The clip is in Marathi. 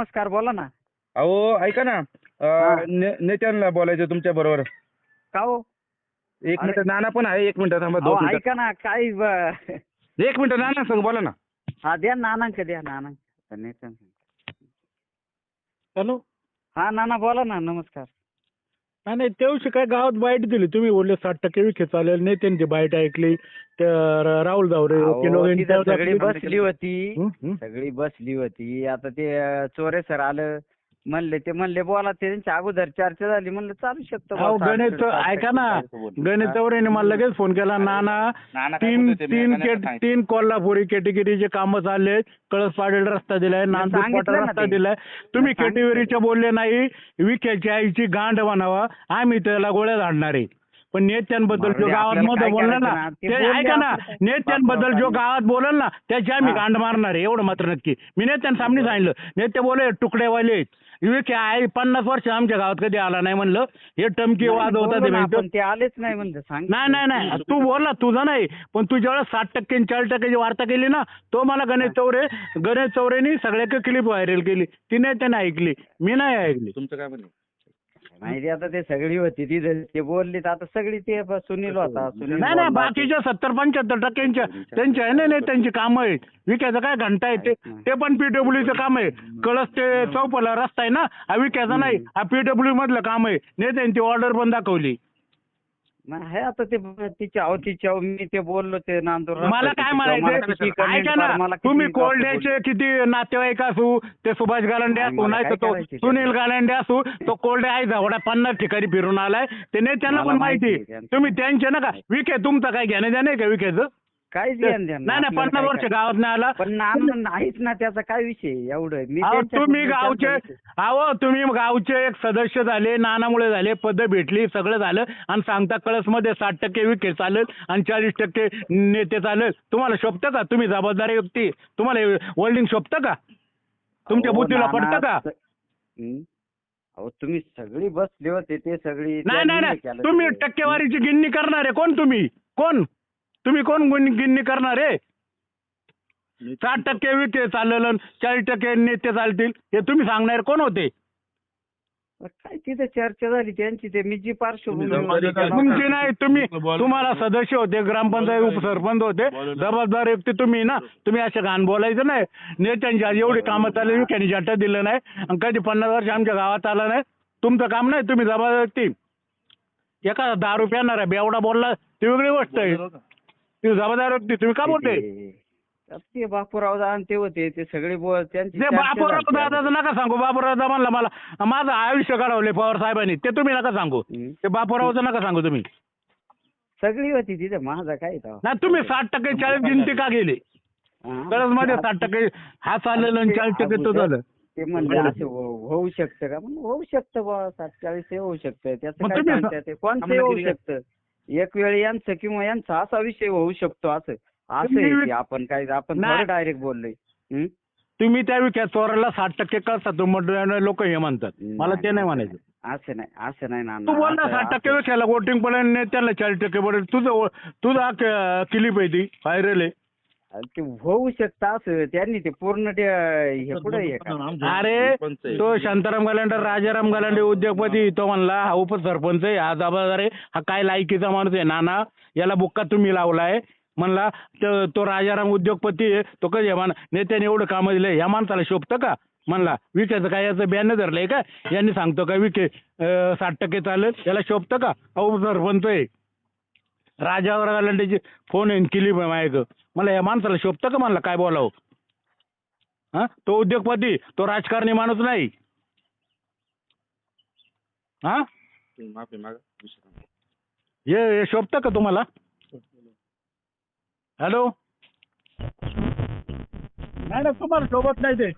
नमस्कार बोला ना. अहो ऐका ना. अं, ने- नेत्यांना बोलायचं तुमच्या बरोबर. का हो? एक. मिनिट नाना पण आहे. एक मिनिट थांबा अहो, दोन मिनिट. ऐका ना काय ब- एक मिनिट नाना सांग बोला ना. हा द्या नानांक द्या नानांक नेत्यांक. हॅलो. हा नाना बोला ना नमस्कार. नाही नाही दिवशी काय गावात बाईट दिली. तुम्ही बोलले साठ टक्के विखे चालेल. नेत्यांची बाईट ऐकली. तर राहुल जावरे वकील तिथं सगळी बसली होती. हं, हं. सगळी बसली होती. आता ते चोरे सर आलं. म्हणले ते म्हणले बोला ते त्यांच्या अगोदर चर्चा झाली म्हणलं चालू शकतं अहो गणेश साठ ऐका ना. गणेश चौरेने मला लगेच फोन केला नाना नाना काय तीन होते? तीन केट-. तीन कोल्हापुरी कॅटेगरीचे कामं चालले कळस पाडेल रस्ता दिलाय नांदूर सांगितलं ना रस्ता ते. दिलाय तुम्ही सांगितलं. कॅटेगरीचे बोलले नाही विखेच्या आईची गांड म्हणावा आम्ही त्याला गोळ्या झाडणार आहे पण नेत्यांबद्दल जो मारुती, गावात आपल्याला मध्ये काय बोलला करायचं ना? ते ते बोलले ऐका ना? नेत्यांबद्दल जो गावात बोलल ना त्याची आम्ही हा. गांड मारणार आहे एवढं मात्र नक्की मी नेत्यांसामने सांगितलं नेते बोले तुकडेवाले विखे आहे? पन्नास वर्ष आमच्या गावात कधी आला नाही म्हणलं. हे टमकी वाद होता ते माहिती आलेच नाही म्हणलं सांग. नाही नाही नाही. तू बोलला तुझं नाही. पण तू ज्यावेळेस साठ टक्के आणि चाळीस टक्क्याची वार्ता केली ना तो मला गणेश चौरे गणेश चौरेनी सगळ्या क्लिप व्हायरल केली. तिने त्याने ऐकली. मी नाही ऐकली. तुमचं काय म्हणणं माहिती आता ते सगळी होती तिथे ते बोलली तर आता सगळी ते ब- सुनील होता सुनील नाही नाही बोलला. बाकीच्या सत्तर पंच्याहत्तर टक्क्यांच्या त्यांच्या आहे ना नाही त्यांची कामं आहेत. विक्याचं काय घंटा आहे ते? ते पण पीडब्ल्यूचं काम आहे. कळस ते चौपला रस्ता आहे ना हा विक्याचा नाही हा पीडब्ल्यू मधलं काम आहे. नेत्यांची ऑर्डर पण दाखवली. आहे आता ते तिच्या अहो तिच्या मी ते बोललो ते नांदूर मला काय म्हणायचं ऐका ना तुम्ही कोल्ड्याचे किती नातेवाईक असू ते सुभाष गालांडे नाही, असू नाही तो सुनील गालांडे असू तो कोल्डे आहे जावडा पन्नास ठिकाणी फिरून आलाय. ते नेत्यांना पण माहिती त्यांचं. तुम्ही त्यांचे नका. विखे तुमचं काय घेणं देणं आहे का विखेचं? ते- घेणं देणं नाही नाही पन्नास काय वर्ष काय. गावात नाही आला. पण नाम नाहीच ना त्याचा काय विषय? एवढं. मी अहो त्यांच्या तुम्ही गावचे. अहो तुम्ही गावचे एक सदस्य झाले नानामुळे झाले पद भेटली सगळं झालं. आणि सांगता कळसमध्ये साठ टक्के विखे चालेल आणि चाळीस टक्के नेते चालेल. तुम्हाला शोभतं का? तुम्ही जबाबदारी व्यक्ती. तुम्हाला वर्ल्डिंग शोभतं का? तुमच्या अहो, बुद्धीला नाना, पडतं का? स- हं? अहो तुम्ही सगळी बसले होते ते सगळी नाही नाही नाही. केलं तुम्ही ते. टक्केवारीची गिन्नी करणार आहे कोण तुम्ही? कोण? तुम्ही कोण गुण- गिन्नी करणार आहे साठ टक्के विखे चालेल चाळीस टक्के नेते चालतील हे तुम्ही सांगणार कोण होते? काय तिथे चर्चा झाली त्यांची ते मी जी पार्श्वभूमी तुमची नाही तुम्ही तुम्हाला सदस्य होते ग्रामपंचायत उपसरपंच होते. जबाबदार व्यक्ती तुम्ही ना तुम्ही असे घाण बोलायचं नाही. नेत्यांची आज एवढी कामं चालली विख्यानी जाटा दिलं नाही. आणि कधी पन्नास वर्ष आमच्या गावात आलं नाही. तुमचं काम नाही तुम्ही जबाबदार व्यक्ती. एका दारू प्यानार आहे एवढा बोलला ती वेगळी गोष्ट आहे. ती जबाबदार व्यक्ती तुम्ही का बोलते ते- बापूराव दा आणि ते होते ते सगळे बोल त्यांची ते बापूराव. दादाचं नका सांगू. बापूराव दादा म्हणला मला माझं आयुष्य घडवले पवार साहेबांनी. ते तुम्ही नका सांगू. ते बापूरावचं नका सांगू तुम्ही. सगळी होती तिथे माझा काय. नाही तुम्ही साठ टक्के चाळीस गिनती का गेली. गरजमध्ये साठ टक्के हा चाललेलं आणि चाळीस टक्के तो झालं. ते म्हणले असे हो- होऊ शकतं का? होऊ शकतं बा सात चाळीस होऊ शकतं. त्याचं कोणतंही होऊ शकतं. एक वेळ यांचं किंवा यांचा असा विषय होऊ शकतो असं. असं आहे ते आपण काय आपण नाही. थोडं डायरेक्ट बोललोय. हं? तुम्ही त्या विक्या चोराला साठ टक्के करता तुम्ही लोक हे म्हणतात. मला ते नाही म्हणायचं. असं नाही असं नाही ना तू बोल ना साठ टक्के विक्याला वोटिंग पडेल त्याला चाळीस टक्के पडेल. तुझं तुझा क्लिप आहे ती व्हायरल आहे. ते होऊ शकतं असं त्यांनी ते पूर्ण ते हे पुढे हे अरे. तो शांताराम गलांडे राजाराम गलांडे उद्योगपती तो म्हणला हा उपसरपंच आहे हा जबाबदार आहे हा काय लायकीचा माणूस आहे नाना याला बुक्का तुम्ही लावलाय. म्हणला तो तो राजाराम उद्योगपती आहे तो कधी मान नेत्याने एवढं कामं दिलं ह्या माणसाला शोभतं का? म्हणला विकेचं काय याचं बॅन धरलंय का? यांनी सांगतो का विके साठ टक्के चालेल याला शोभतं का? हा उपसरपंच आहे. राजावर गलांडेची फोन आहे केली माझ्याकडं मला या माणसाला शोभतं का म्हणला? काय बोलावं? हा? तो उद्योगपती तो राजकारणी माणूस नाही. हा? माफी मागा. हे हे शोभतं का तुम्हाला? हॅलो? नाही नाही तुम्हाला शोभत नाही ते.